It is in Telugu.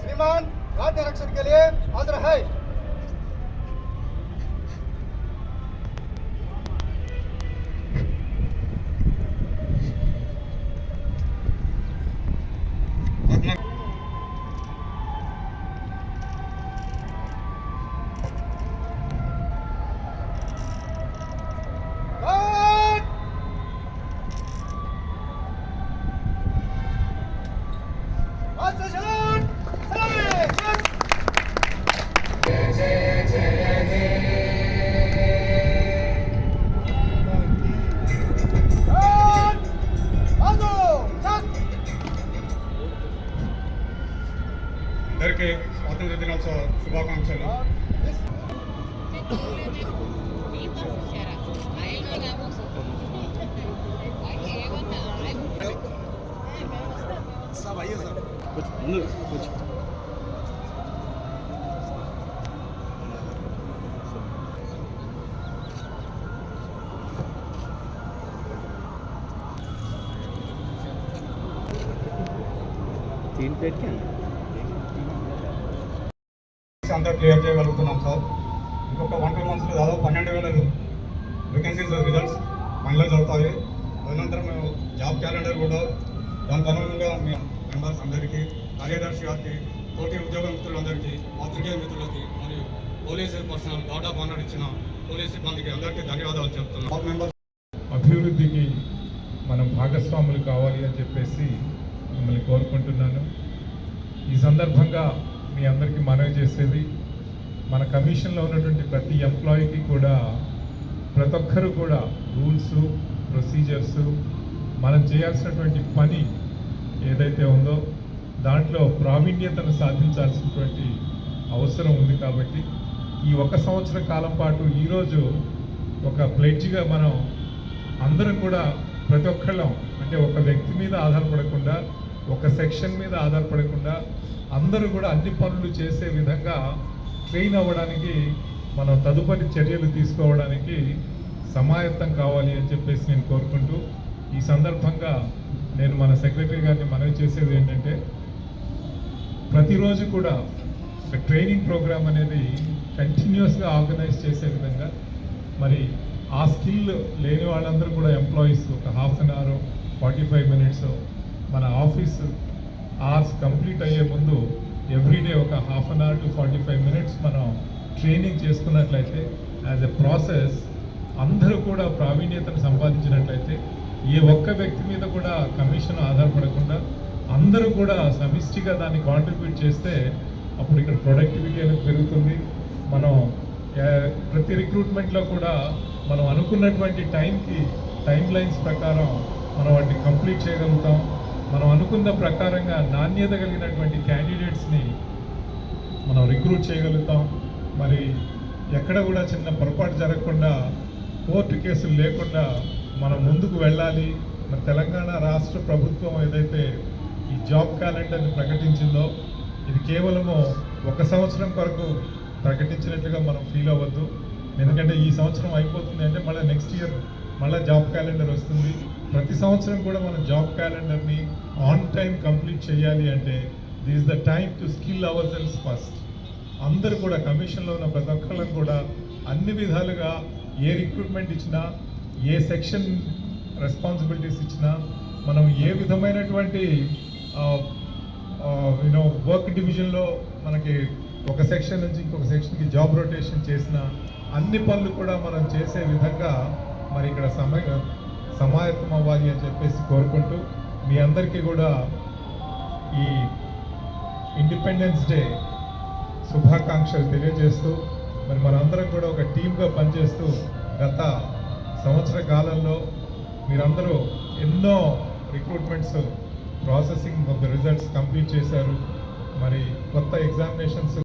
श्रीमान राज्य आरक्षण के लिए हाजिर है అందరికీ స్వాతంత్ర దినోత్సవ శుభాకాంక్షలు. तीन प्लेट क्या అంతా క్లియర్ చేయగలుగుతున్నాం సార్. ఇంకొక వన్ టూ మంత్స్లో దాదాపు పన్నెండు వేల వేకెన్సీస్ రిజల్ట్స్ ఫైనలైజ్ అవుతాయి. తదనంతరం మేము జాబ్ క్యాలెండర్ కూడా దానికి అనుగుణంగా మీ మెంబర్స్ అందరికీ కార్యదర్శి గారికి తోటి ఉద్యోగ మిత్రులందరికీ పాత్రికేయ మిత్రులకి మరియు police personal guard of honour ఇచ్చిన పోలీస్ సిబ్బందికి అందరికీ ధన్యవాదాలు చెప్తున్నాం. అభివృద్ధికి మనం భాగస్వాములు కావాలి అని చెప్పేసి మిమ్మల్ని కోరుకుంటున్నాను. ఈ సందర్భంగా మీ అందరికీ మనవి చేసేది మన కమిషన్లో ఉన్నటువంటి ప్రతి ఎంప్లాయీకి కూడా ప్రతి ఒక్కరు కూడా రూల్స్ ప్రొసీజర్స్ మనం చేయాల్సినటువంటి పని ఏదైతే ఉందో దాంట్లో ప్రావీణ్యతను సాధించాల్సినటువంటి అవసరం ఉంది కాబట్టి ఈ ఒక సంవత్సర కాలం పాటు ఈరోజు ఒక ప్లెడ్జ్గా మనం అందరం కూడా ప్రతి ఒక్కళ్ళం అంటే ఒక వ్యక్తి మీద ఆధారపడకుండా ఒక సెక్షన్ మీద ఆధారపడకుండా అందరూ కూడా అన్ని పనులు చేసే విధంగా ట్రైన్ అవ్వడానికి మనం తదుపరి చర్యలు తీసుకోవడానికి సమాయత్తం కావాలి అని చెప్పేసి నేను కోరుకుంటూ ఈ సందర్భంగా నేను మన సెక్రటరీ గారిని మనవి చేసేది ఏంటంటే ప్రతిరోజు కూడా ట్రైనింగ్ ప్రోగ్రామ్ అనేది కంటిన్యూస్గా ఆర్గనైజ్ చేసే విధంగా మరి ఆ స్కిల్ లేని వాళ్ళందరూ కూడా ఎంప్లాయీస్ ఒక half an hour forty five minutes మన ఆఫీస్ అవర్స్ కంప్లీట్ అయ్యే ముందు ఎవ్రీడే ఒక half an hour to forty five minutes మనం ట్రైనింగ్ చేసుకున్నట్లయితే యాజ్ ఎ ప్రాసెస్ అందరూ కూడా ప్రావీణ్యతను సంపాదించినట్లయితే ఏ ఒక్క వ్యక్తి మీద కూడా కమిషన్ ఆధారపడకుండా అందరూ కూడా సమిష్టిగా దాన్ని కాంట్రిబ్యూట్ చేస్తే అప్పుడు ఇక్కడ ప్రొడక్టివిటీ అనేది పెరుగుతుంది. మనం ప్రతి రిక్రూట్మెంట్లో కూడా మనం అనుకున్నటువంటి టైంకి టైం లైన్స్ ప్రకారం మనం వాటిని కంప్లీట్ చేయగలుగుతాం. మనం అనుకున్న ప్రకారంగా నాణ్యత కలిగినటువంటి క్యాండిడేట్స్ని మనం రిక్రూట్ చేయగలుగుతాం. మరి ఎక్కడ కూడా చిన్న పొరపాటు జరగకుండా కోర్టు కేసులు లేకుండా మనం ముందుకు వెళ్ళాలి. మరి తెలంగాణ రాష్ట్ర ప్రభుత్వం ఏదైతే ఈ జాబ్ క్యాలెండర్ని ప్రకటించిందో ఇది కేవలము ఒక సంవత్సరం కొరకు ప్రకటించినట్లుగా మనం ఫీల్ అవ్వద్దు. ఎందుకంటే ఈ సంవత్సరం అయిపోతుంది అంటే మళ్ళీ నెక్స్ట్ ఇయర్ మళ్ళీ జాబ్ క్యాలెండర్ వస్తుంది. ప్రతి సంవత్సరం కూడా మనం జాబ్ క్యాలెండర్ని ఆన్ టైం కంప్లీట్ చేయాలి అంటే this the time to skill ourselves first. అందరూ కూడా కమిషన్లో ఉన్న ప్రతి ఒక్కళ్ళని కూడా అన్ని విధాలుగా ఏ రిక్రూట్మెంట్ ఇచ్చినా ఏ సెక్షన్ రెస్పాన్సిబిలిటీస్ ఇచ్చినా మనం ఏ విధమైనటువంటి యూనో వర్క్ డివిజన్లో మనకి ఒక సెక్షన్ నుంచి ఇంకొక సెక్షన్కి జాబ్ రొటేషన్ చేసిన అన్ని పనులు కూడా మనం చేసే విధంగా మరి ఇక్కడ సమయం సమాయత్తం అవ్వాలి అని చెప్పేసి కోరుకుంటూ మీ అందరికీ కూడా ఈ ఇండిపెండెన్స్ డే శుభాకాంక్షలు తెలియజేస్తూ మరి మనందరం కూడా ఒక టీమ్గా పనిచేస్తూ గత సంవత్సర కాలంలో మీరందరూ ఎన్నో recruitments processing of the results complete చేశారు. మరి కొత్త ఎగ్జామినేషన్స్